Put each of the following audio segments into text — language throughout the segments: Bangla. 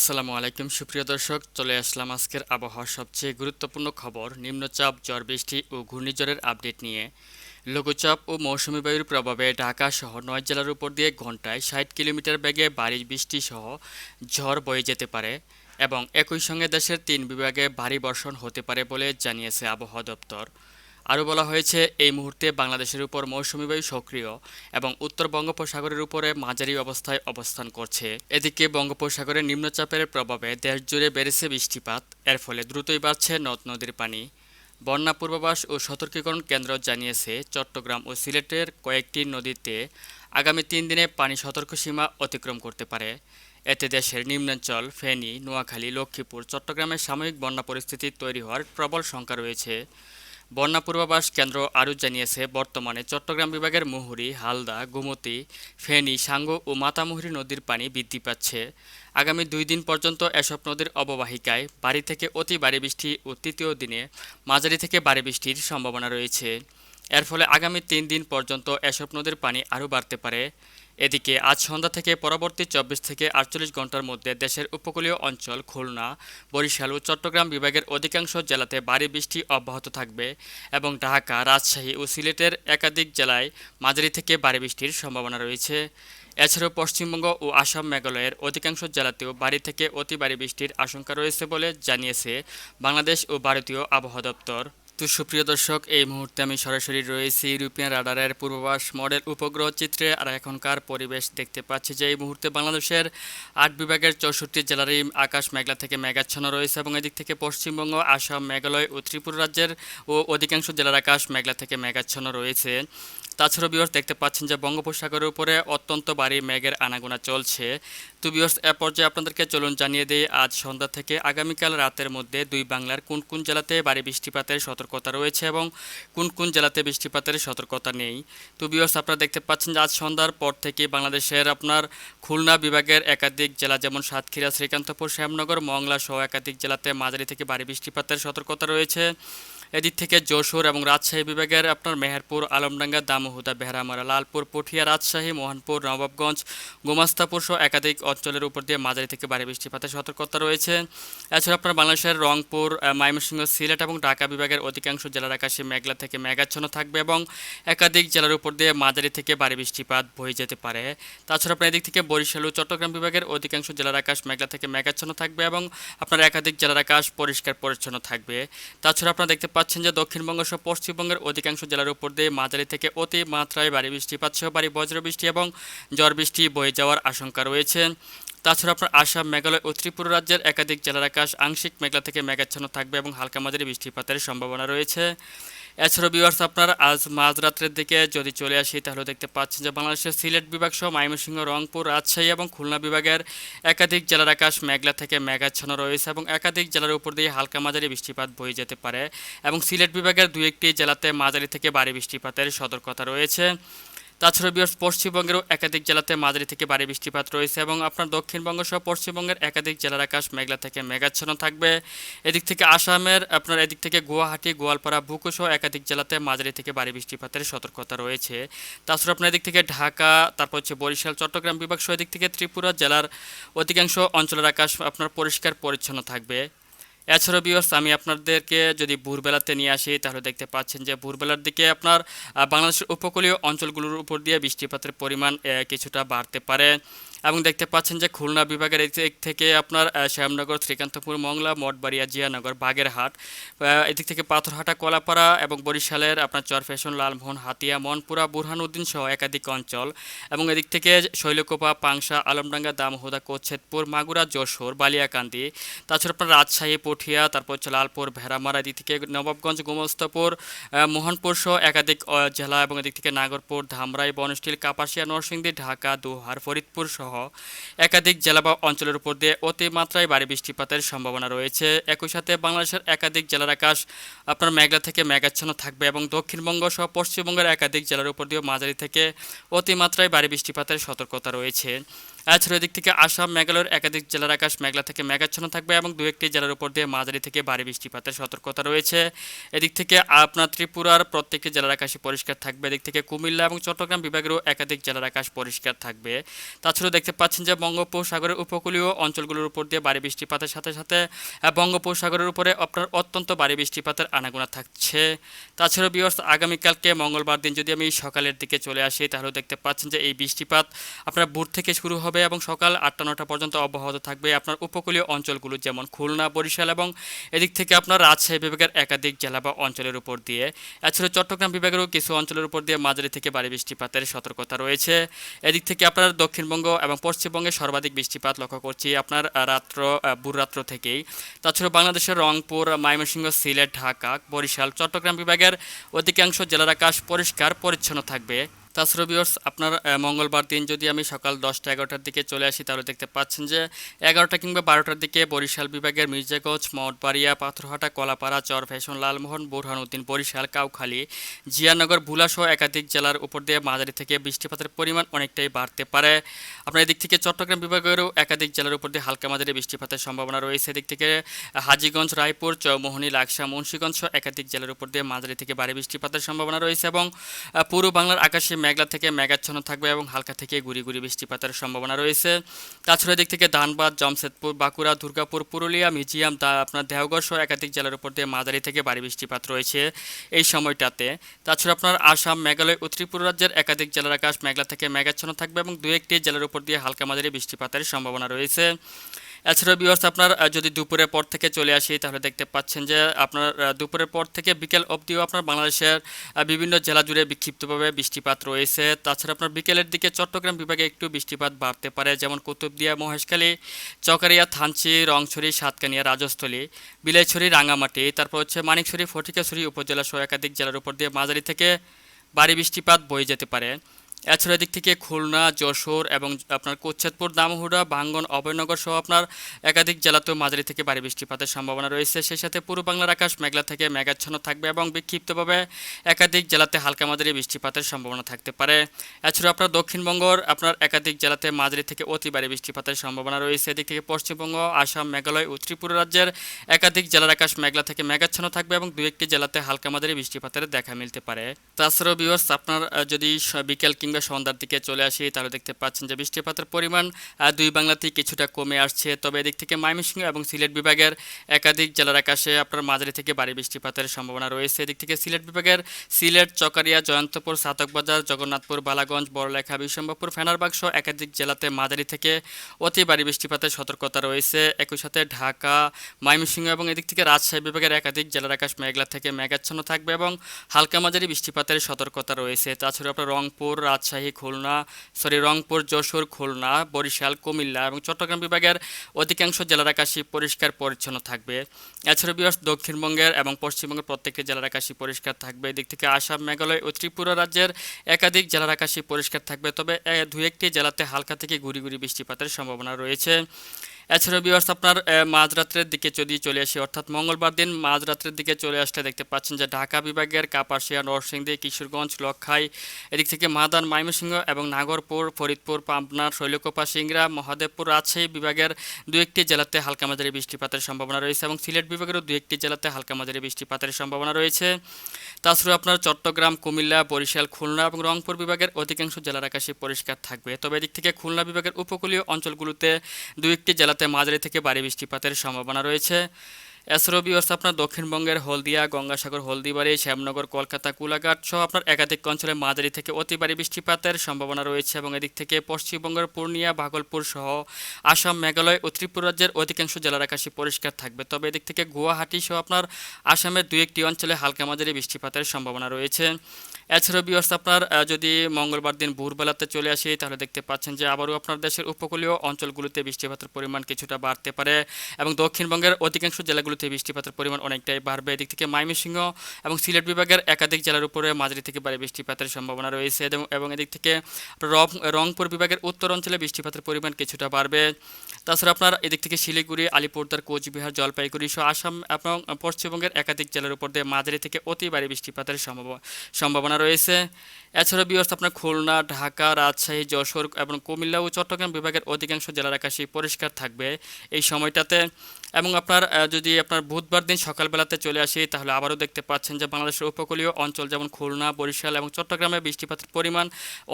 আসসালামু আলাইকুম। সুপ্রিয় দর্শক, চলে আসলাম আজকের আবহাওয়ার সবচেয়ে গুরুত্বপূর্ণ খবর, নিম্নচাপ ঝড় বৃষ্টি ও ঘূর্ণিঝড়ের আপডেট নিয়ে। লঘুচাপ ও মৌসুমী বায়ুর প্রভাবে ঢাকা সহ নয় জেলার উপর দিয়ে ঘন্টায় ষাট কিলোমিটার বেগে ভারী বৃষ্টি সহ ঝড় বয়ে যেতে পারে এবং একই সঙ্গে দেশের তিন বিভাগে ভারী বর্ষণ হতে পারে বলে জানিয়েছে আবহাওয়া দপ্তর। আরও বলা হয়েছে, এই মুহূর্তে বাংলাদেশের উপর মৌসুমী বায়ু সক্রিয় এবং উত্তর বঙ্গোপসাগরের উপরে মাঝারি অবস্থায় অবস্থান করছে। এদিকে বঙ্গোপসাগরের নিম্নচাপের প্রভাবে দেশ জুড়ে বেড়েছে বৃষ্টিপাত, এর ফলে দ্রুতই বাড়ছে নদ নদীর পানি। বন্যা পূর্বাভাস ও সতর্কীকরণ কেন্দ্র জানিয়েছে, চট্টগ্রাম ও সিলেটের কয়েকটি নদীতে আগামী তিন দিনে পানি সতর্ক সীমা অতিক্রম করতে পারে। এতে দেশের নিম্নাঞ্চল, ফেনী, নোয়াখালী, লক্ষ্মীপুর, চট্টগ্রামের সাময়িক বন্যা পরিস্থিতি তৈরি হওয়ার প্রবল শঙ্কা রয়েছে। বন্যা পূর্বাভাস কেন্দ্র আরও জানিয়েছে, বর্তমানে চট্টগ্রাম বিভাগের মুহুরী, হালদা, গোমতী, ফেনী, সাঙ্গো ও মাতামুহুরি নদীর পানি বৃদ্ধি পাচ্ছে। আগামী দুই দিন পর্যন্ত এসব নদীর অববাহিকায় বাড়ি থেকে অতি ভারী বৃষ্টি ও তৃতীয় দিনে মাঝারি থেকে ভারী বৃষ্টির সম্ভাবনা রয়েছে। এর ফলে আগামী তিন দিন পর্যন্ত এসব নদীর পানি আরও বাড়তে পারে। এদিকে আজ সন্ধ্যা থেকে পরবর্তী চব্বিশ থেকে আটচল্লিশ ঘণ্টার মধ্যে দেশের উপকূলীয় অঞ্চল খুলনা, বরিশাল ও চট্টগ্রাম বিভাগের অধিকাংশ জেলাতে ভারী বৃষ্টি অব্যাহত থাকবে এবং ঢাকা, রাজশাহী ও সিলেটের একাধিক জেলায় মাঝারি থেকে ভারী বৃষ্টির সম্ভাবনা রয়েছে। এছাড়াও পশ্চিমবঙ্গ ও আসাম মেঘালয়ের অধিকাংশ জেলাতেও বাড়ি থেকে অতি বৃষ্টির আশঙ্কা রয়েছে বলে জানিয়েছে বাংলাদেশ ও ভারতীয় আবহাওয়া দপ্তর। তো সুপ্রিয় দর্শক, এই মুহূর্তে আমি সরাসরি রয়েছি ইউরোপিয়ান রাডারের পূর্বাভাস মডেল উপগ্রহ চিত্রে। আর এখনকার পরিবেশ দেখতে পাচ্ছি যে এই মুহূর্তে বাংলাদেশের আট বিভাগের চৌষট্টি জেলারই আকাশ মেঘলা থেকে মেঘাচ্ছন্ন রয়েছে এবং এদিক থেকে পশ্চিমবঙ্গ, আসাম, মেঘালয় ও ত্রিপুরা রাজ্যের ও অধিকাংশ জেলার আকাশ মেঘলা থেকে মেঘাচ্ছন্ন রয়েছে। তাছাড়াও বিয়র্স দেখতে পাচ্ছেন যে বঙ্গোপসাগরের উপরে অত্যন্ত ভারী মেঘের আনাগোনা চলছে। তো বিয়র্স এ পর্যায়ে আপনাদেরকে চলুন জানিয়ে দিই, আজ সন্ধ্যা থেকে আগামীকাল রাতের মধ্যে দুই বাংলার কোন কোন জেলাতে ভারী বৃষ্টিপাতের সতর্কতা রয়েছে এবং কোন কোন জেলাতে বৃষ্টিপাতের সতর্কতা নেই। তো বিয়স আপনারা দেখতে পাচ্ছেন যে আজ সন্ধ্যার পর থেকে বাংলাদেশের আপনার খুলনা বিভাগের একাধিক জেলা যেমন সাতক্ষীরা, শ্রীকান্তপুর, শ্যামনগর, মংলা সহ একাধিক জেলাতে মাঝারি থেকে বাড়ি বৃষ্টিপাতের সতর্কতা রয়েছে। এদিক থেকে যশোর এবং রাজশাহী বিভাগের আপনার মেহেরপুর, আলমডাঙ্গা দামোহুদা বেহরামারা, লালপুর, পুঠিয়া, রাজশাহী, মোহনপুর, নবাবগঞ্জ, গোমাস্তাপুর সহ একাধিক অঞ্চলের উপর দিয়ে মাঝারি থেকে ভারী বৃষ্টিপাতের সতর্কতা রয়েছে। এছাড়া আপনার বাংলাদেশের রংপুর ময়মনসিংহ, সিলেট এবং ঢাকা বিভাগের অধিকাংশ জেলার আকাশে মেঘলা থেকে মেঘাচ্ছন্ন থাকবে এবং একাধিক জেলার উপর দিয়ে মাঝারি থেকে ভারী বৃষ্টিপাত বয়ে যেতে পারে। তাছাড়া আপনার এদিক থেকে বরিশাল ও চট্টগ্রাম বিভাগের অধিকাংশ জেলার আকাশ মেঘলা থেকে মেঘাচ্ছন্ন থাকবে এবং আপনার একাধিক জেলার আকাশ পরিষ্কার পরিচ্ছন্ন থাকবে। তাছাড়া আপনারা দেখতে যে দক্ষিণবঙ্গ সহ পশ্চিমবঙ্গের অধিকাংশ জেলার উপর দিয়ে মাঝারি থেকে অতি মাত্রায় ভারী বৃষ্টিপাত সহ ভারী বজ্রবৃষ্টি এবং ঝড় বৃষ্টি বয়ে যাওয়ার আশঙ্কা রয়েছে। তাছাড়া আপনার আসাম, মেঘালয় ও ত্রিপুরা রাজ্যের একাধিক জেলার আকাশ আংশিক মেঘলা থেকে মেঘাচ্ছন্ন থাকবে এবং হালকা মাঝারি বৃষ্টিপাতের সম্ভাবনা রয়েছে। এছাড়াও বিভার্স আপনার আজ মাঝরাত্রের দিকে যদি চলে আসি, তাহলে দেখতে পাচ্ছেন যে বাংলাদেশের সিলেট বিভাগ সহ ময়মনসিংহ, রংপুর, রাজশাহী এবং খুলনা বিভাগের একাধিক জেলার আকাশ মেঘলা থেকে মেঘাচ্ছন্ন রয়েছে এবং একাধিক জেলার উপর দিয়ে হালকা মাঝারি বৃষ্টিপাত বয়ে যেতে পারে এবং সিলেট বিভাগের দু একটি জেলাতে মাঝারি থেকে বাড়ি বৃষ্টিপাতের সতর্কতা রয়েছে। তাছাড়া বিহার পশ্চিমবঙ্গেরও একাধিক জেলাতে মাঝারি থেকে ভারী বৃষ্টিপাত রয়েছে এবং আপনার দক্ষিণবঙ্গ সহ পশ্চিমবঙ্গের একাধিক জেলার আকাশ মেঘলা থেকে মেঘাচ্ছন্ন থাকবে। এদিক থেকে আসামের, আপনার এদিক থেকে গুয়াহাটি, গোয়ালপাড়া, বুকু সহ একাধিক জেলাতে মাঝারি থেকে ভারী বৃষ্টিপাতের সতর্কতা রয়েছে। তাছাড়া আপনার এদিক থেকে ঢাকা, তারপর হচ্ছে বরিশাল, চট্টগ্রাম বিভাগ সহ এদিক থেকে ত্রিপুরা জেলার অধিকাংশ অঞ্চলের আকাশ আপনার পরিষ্কার পরিচ্ছন্ন থাকবে। এছাড়াও বিয়স আমি আপনাদেরকে যদি ভোরবেলাতে নিয়ে আসি, তাহলে দেখতে পাচ্ছেন যে ভোরবেলার দিকে আপনার বাংলাদেশের উপকূলীয় অঞ্চলগুলোর উপর দিয়ে বৃষ্টিপাতের পরিমাণ কিছুটা বাড়তে পারে। এবং দেখতে পাচ্ছেন যে খুলনা বিভাগের দিক থেকে আপনার শ্যামনগর, শ্রীকান্তপুর, মংলা, মঠবাড়িয়া, জিয়ানগর, বাগেরহাট এদিক থেকে পাথরহাটা, কলাপাড়া এবং বরিশালের আপনার চরফেশন লালমোহন, হাতিয়া, মনপুরা, বুরহানুদ্দিন সহ একাধিক অঞ্চল। এবং এদিক থেকে শৈলকোপা, পাংশা, আলমডাঙ্গা দামোহদা কোচ্ছেদপুর মাগুরা, যশোর, বালিয়াকান্দি। তাছাড়া আপনার রাজশাহী, পটিয়া, তারপর হচ্ছে লালপুর, ভেড়ামারা, এদিক থেকে নবাবগঞ্জ, গোমস্তপুর মোহনপুর সহ একাধিক জেলা এবং এদিক থেকে নাগরপুর, ধামরাই বনস্টিল কাপাসিয়া, নরসিংদী, ঢাকা, দুহার, ফরিদপুর সহ সহ একাধিক জেলা বা অঞ্চলের উপর দিয়ে অতিমাত্রায় ভারী বৃষ্টিপাতের সম্ভাবনা রয়েছে। একই সাথে বাংলাদেশের একাধিক জেলার আকাশ আপনার মেঘলা থেকে মেঘাচ্ছন্ন থাকবে এবং দক্ষিণবঙ্গ সহ পশ্চিমবঙ্গের একাধিক জেলার উপর দিয়েও মাঝারি থেকে অতিমাত্রায় ভারী বৃষ্টিপাতের সতর্কতা রয়েছে। এছাড়া এদিক থেকে আসাম, মেঘালয়ের একাধিক জেলার আকাশ মেঘলা থেকে মেঘাচ্ছন্ন থাকবে এবং দু একটি জেলার উপর দিয়ে মাঝারি থেকে ভারী বৃষ্টিপাতের সতর্কতা রয়েছে। এদিক থেকে আপনার ত্রিপুরার প্রত্যেকটি জেলার আকাশে পরিষ্কার থাকবে। এদিক থেকে কুমিল্লা এবং চট্টগ্রাম বিভাগেরও একাধিক জেলার আকাশ পরিষ্কার থাকবে। তাছাড়াও দেখতে পাচ্ছেন যে বঙ্গোপসাগরের উপকূলীয় অঞ্চলগুলোর উপর দিয়ে ভারী বৃষ্টিপাতের সাথে সাথে বঙ্গোপসাগরের উপরে আপনার অত্যন্ত ভারী বৃষ্টিপাতের আনাগোনা থাকছে। তাছাড়াও বিয়র্স আগামীকালকে মঙ্গলবার দিন যদি আমি সকালের দিকে চলে আসি তাহলে দেখতে পাচ্ছেন যে এই বৃষ্টিপাত আপনার ভোর থেকে শুরু হবে। এবং সকাল আটটা নটা পর্যন্ত অব্যাহত থাকবে আপনার উপকূলীয় অঞ্চলগুলো যেমন খুলনা বরিশাল এবং এদিক থেকে আপনার রাজশাহী বিভাগের একাধিক জেলা বা অঞ্চলের উপর দিয়ে। এছাড়া চট্টগ্রাম বিভাগেরও কিছু অঞ্চলের উপর দিয়ে মাঝারি থেকে ভারী বৃষ্টিপাতের সতর্কতা রয়েছে। এদিক থেকে আপনার দক্ষিণবঙ্গ এবং পশ্চিমবঙ্গে সর্বাধিক বৃষ্টিপাত লক্ষ্য করছি আপনার রাত্র আহ, ভোররাত্র থেকেই। তাছাড়া বাংলাদেশের রংপুর ময়মনসিংহ সিলেট ঢাকা বরিশাল চট্টগ্রাম বিভাগের অধিকাংশ জেলার আকাশ পরিষ্কার পরিচ্ছন্ন থাকবে। তাছাড়া বিয়র্স আপনার মঙ্গলবার দিন যদি আমি সকাল দশটা এগারোটার দিকে চলে আসি, তাহলে দেখতে পাচ্ছেন যে এগারোটা কিংবা বারোটার দিকে বরিশাল বিভাগের মির্জাগঞ্জ, মঠবাড়িয়া, পাথরহাটা, কলাপাড়া, চর ফ্যাশন, লালমোহন, বোরহানুদ্দিন, বরিশাল, কাউখালী, জিয়ানগর ভুলাসহ একাধিক জেলার উপর দিয়ে মাঝারি থেকে বৃষ্টিপাতের পরিমাণ অনেকটাই বাড়তে পারে। আপনার এদিক থেকে চট্টগ্রাম বিভাগেরও একাধিক জেলার উপর দিয়ে হালকা মাঝারি বৃষ্টিপাতের সম্ভাবনা রয়েছে। এদিক থেকে হাজীগঞ্জ, রায়পুর, চৌমোহনী, লাকসা, মুন্সীগঞ্জ সহ একাধিক জেলার উপর দিয়ে মাঝারি থেকে ভারী বৃষ্টিপাতের সম্ভাবনা রয়েছে এবং পূর্ব বাংলার আকাশে মেঘলা থেকে মেঘাচ্ছন্ন থাকবে এবং হালকা থেকে গুড়ি গুড়ি বৃষ্টিপাতের সম্ভাবনা রয়েছে। তাছাড়া এদিক থেকে ধানবাদ, জমশেদপুর, বাঁকুড়া, দুর্গাপুর, পুরুলিয়া মিজিয়াম আপনার দেওঘর সহ একাধিক জেলার উপর দিয়ে মাঝারি থেকে ভারী বৃষ্টিপাত রয়েছে এই সময়টাতে। তাছাড়া আপনার আসাম, মেঘালয় ও ত্রিপুরা রাজ্যের একাধিক জেলার আকাশ মেঘলা থেকে মেঘাচ্ছন্ন থাকবে এবং দু একটি জেলার উপর দিয়ে হালকা মাঝারি বৃষ্টিপাতের সম্ভাবনা রয়েছে। এছাড়াও বিভার্স আপনার যদি দুপুরের পর থেকে চলে আসি, তাহলে দেখতে পাচ্ছেন যে আপনার দুপুরের পর থেকে বিকেল অবধিও আপনার বাংলাদেশের বিভিন্ন জেলা জুড়ে বিক্ষিপ্তভাবে বৃষ্টিপাত রয়েছে। তাছাড়া আপনার বিকেলের দিকে চট্টগ্রাম বিভাগে একটু বৃষ্টিপাত বাড়তে পারে, যেমন কুতুবদিয়া, মহেশখালী, চকারিয়া, থানচি, রংছড়ি, সাতকানিয়া, রাজস্থলী, বিলাইছড়ি রাঙামাটি তারপর হচ্ছে মানিকছড়ি ফটিকাছড়ি উপজেলা সহ একাধিক জেলার উপর দিয়ে মাঝারি থেকে ভারী বৃষ্টিপাত বয়ে যেতে পারে। এছাড়া এদিক থেকে খুলনা, যশোর এবং আপনার কোচ্ছেদপুর দামহুড়া, ভাঙ্গন, অভয়নগর সহ আপনার একাধিক জেলাতেও মাঝারি থেকে ভারী বৃষ্টিপাতের সম্ভাবনা রয়েছে। সেই সাথে পূর্ব বাংলার আকাশ মেঘলা থেকে মেঘাচ্ছন্ন থাকবে এবং বিক্ষিপ্তভাবে একাধিক জেলাতে হালকা মাঝারি বৃষ্টিপাতের সম্ভাবনা থাকতে পারে। এছাড়া আপনার দক্ষিণবঙ্গর আপনার একাধিক জেলাতে মাঝারি থেকে অতি ভারী বৃষ্টিপাতের সম্ভাবনা রয়েছে। এদিক থেকে পশ্চিমবঙ্গ, আসাম, মেঘালয় ও ত্রিপুরা রাজ্যের একাধিক জেলার আকাশ মেঘলা থেকে মেঘাচ্ছন্ন থাকবে এবং দু একটি জেলাতে হালকা মাঝারি বৃষ্টিপাতের দেখা মিলতে পারে। তাছাড়াও বিভার্স আপনার যদি বিকেল কিংবা সন্ধ্যার দিকে চলে আসি, তাহলে দেখতে পাচ্ছেন যে বৃষ্টিপাতের পরিমাণ দুই বাংলাতেই কিছুটা কমে আসছে। তবে এদিক থেকে ময়মনসিংহ এবং সিলেট বিভাগের একাধিক জেলার আকাশে আপনার মাঝারি থেকে ভারী বৃষ্টিপাতের সম্ভাবনা রয়েছে। এদিক থেকে সিলেট বিভাগের সিলেট, চকারিয়া, জয়ন্তপুর, সাতকবাজার, জগন্নাথপুর, বালাগঞ্জ, বড়লেখা বিশ্বম্বরপুর ফেনারবাগ সহ একাধিক জেলাতে মাঝারি থেকে অতি ভারী বৃষ্টিপাতের সতর্কতা রয়েছে। একই সাথে ঢাকা, ময়মনসিংহ এবং এদিক থেকে রাজশাহী বিভাগের একাধিক জেলার আকাশ মেঘলা থেকে মেঘাচ্ছন্ন থাকবে এবং হালকা মাঝারি বৃষ্টিপাতের সতর্কতা রয়েছে। তাছাড়া আপনার রংপুর রাজশাহী খুলনা, সরি, রংপুর, যশোর, খুলনা, বরিশাল, কুমিল্লা এবং চট্টগ্রাম বিভাগের অধিকাংশ জেলার আকাশই পরিষ্কার পরিচ্ছন্ন থাকবে। এছাড়া বিভাগ দক্ষিণবঙ্গের এবং পশ্চিমবঙ্গের প্রত্যেকটি জেলার আকাশই পরিষ্কার থাকবে। এদিক থেকে আসাম, মেঘালয় ও ত্রিপুরা রাজ্যের একাধিক জেলার আকাশই পরিষ্কার থাকবে। তবে দু একটি জেলাতে হালকা থেকে গুড়ি গুড়ি বৃষ্টিপাতের সম্ভাবনা রয়েছে। এছাড়াও বিভার্স আপনার মাঝরাত্রের দিকে যদি চলে আসি, অর্থাৎ মঙ্গলবার দিন মাঝরাত্রের দিকে চলে আসলে দেখতে পাচ্ছেন যে ঢাকা বিভাগের কাপাসিয়া, নরসিংদী, কিশোরগঞ্জ লক্ষাই এদিক থেকে মাদান ময়মনসিংহ এবং নাগরপুর, ফরিদপুর, পাবনা, শৈলকুপা, সিংড়া, মহাদেবপুর রাজশাহী বিভাগের দু একটি জেলাতে হালকা মাঝারি বৃষ্টিপাতের সম্ভাবনা রয়েছে এবং সিলেট বিভাগেরও দু একটি জেলাতে হালকা মাঝারি বৃষ্টিপাতের সম্ভাবনা রয়েছে। তাছাড়াও আপনার চট্টগ্রাম, কুমিল্লা, বরিশাল, খুলনা এবং রংপুর বিভাগের অধিকাংশ জেলার আকাশে পরিষ্কার থাকবে। তবে এদিক থেকে খুলনা বিভাগের উপকূলীয় অঞ্চলগুলোতে দু একটি জেলাতে মাঝারি থেকে ভারী বৃষ্টিপাতের সম্ভাবনা রয়েছে। এছাড়াও বিভার্স আপনার দক্ষিণবঙ্গের হলদিয়া, গঙ্গাসাগর, হলদিবাড়ি, শ্যামনগর, কলকাতা, কুলাঘাট সহ আপনার একাধিক অঞ্চলে মাঝারি থেকে অতি ভারী বৃষ্টিপাতের সম্ভাবনা রয়েছে এবং এদিক থেকে পশ্চিমবঙ্গের পূর্ণিয়া, ভাগলপুর সহ আসাম, মেঘালয় ও ত্রিপুরা রাজ্যের অধিকাংশ জেলার আকাশে পরিষ্কার থাকবে। তবে এদিক থেকে গুয়াহাটি সহ আপনার আসামের দু একটি অঞ্চলে হালকা মাঝারি বৃষ্টিপাতের সম্ভাবনা রয়েছে। এছাড়াও বিভার্স আপনার যদি মঙ্গলবার দিন ভোরবেলাতে চলে আসি, তাহলে দেখতে পাচ্ছেন যে আবারও আপনার দেশের উপকূলীয় অঞ্চলগুলোতে বৃষ্টিপাতের পরিমাণ কিছুটা বাড়তে পারে এবং দক্ষিণবঙ্গের অধিকাংশ জেলাগুলোতে বৃষ্টিপাতের পরিমাণ অনেকটাই বাড়বে। এদিক থেকে ময়মনসিংহ এবং সিলেট বিভাগের একাধিক জেলার উপরে মাঝারি থেকে ভারী বৃষ্টিপাতের সম্ভাবনা রয়েছে এবং- এদিক থেকে রং- রংপুর বিভাগের উত্তর অঞ্চলে বৃষ্টিপাতের পরিমাণ কিছুটা বাড়বে। তাছাড়া আপনার এদিক থেকে শিলিগুড়ি আলিপুরদার কোচবিহার, জলপাইগুড়ি সহ আসাম এবং পশ্চিমবঙ্গের একাধিক জেলার উপর দিয়ে মাঝারি থেকে অতি ভারী বৃষ্টিপাতের সম্ভাবনা রয়েছে। এছাড়া বিভাগ আপনার খুলনা, ঢাকা, রাজশাহী, যশোর এবং কুমিল্লা ও চট্টগ্রাম বিভাগের অধিকাংশ জেলার আকাশে পরিষ্কার থাকবে। এই সময়টাতে এবং আপনার যদি আপনার বুধবার দিন সকালবেলাতে চলে আসি, তাহলে আবারও দেখতে পাচ্ছেন যে বাংলাদেশের উপকূলীয় অঞ্চল যেমন খুলনা, বরিশাল এবং চট্টগ্রামে বৃষ্টিপাতের পরিমাণ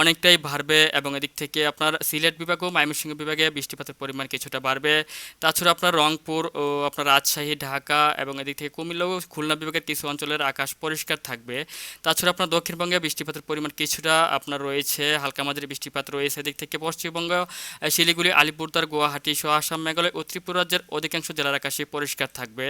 অনেকটাই বাড়বে এবং এদিক থেকে আপনার সিলেট বিভাগ ও বিভাগে বৃষ্টিপাতের পরিমাণ কিছুটা বাড়বে। তাছাড়া আপনার রংপুর ও আপনার রাজশাহী, ঢাকা এবং এদিক থেকে কুমিল্লা ও খুলনা বিভাগের কিছু অঞ্চলের আকাশ পরিষ্কার থাকবে। তাছাড়া আপনার দক্ষিণবঙ্গে বৃষ্টিপাতের পরিমাণ কিছুটা আপনার রয়েছে, হালকা মাঝারি বৃষ্টিপাত রয়েছে। এদিক থেকে পশ্চিমবঙ্গ শিলিগুড়ি আলিপুরদার গুয়াহাটি সহ আসাম, মেঘালয় ও ত্রিপুরা রাজ্যের অধিকাংশ জেলার আকাশে পরিষ্কার থাকবে।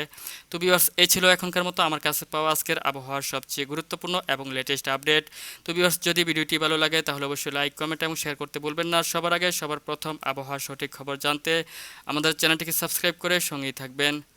তো বিভার্স এই ছিল এখনকার মতো। আমার কাছে পাওয়া আজকের আবহাওয়ার সবচেয়ে গুরুত্বপূর্ণ এবং লেটেস্ট আপডেট তো বিভার্স যদি ভিডিওটি ভালো লাগে, তাহলে অবশ্যই লাইক কমেন্ট এবং শেয়ার করতে বলবেন না। সবার আগে সবার প্রথম আবহাওয়ার সঠিক খবর জানতে আমাদের চ্যানেলটিকে সাবস্ক্রাইব করে সঙ্গেই থাকবেন।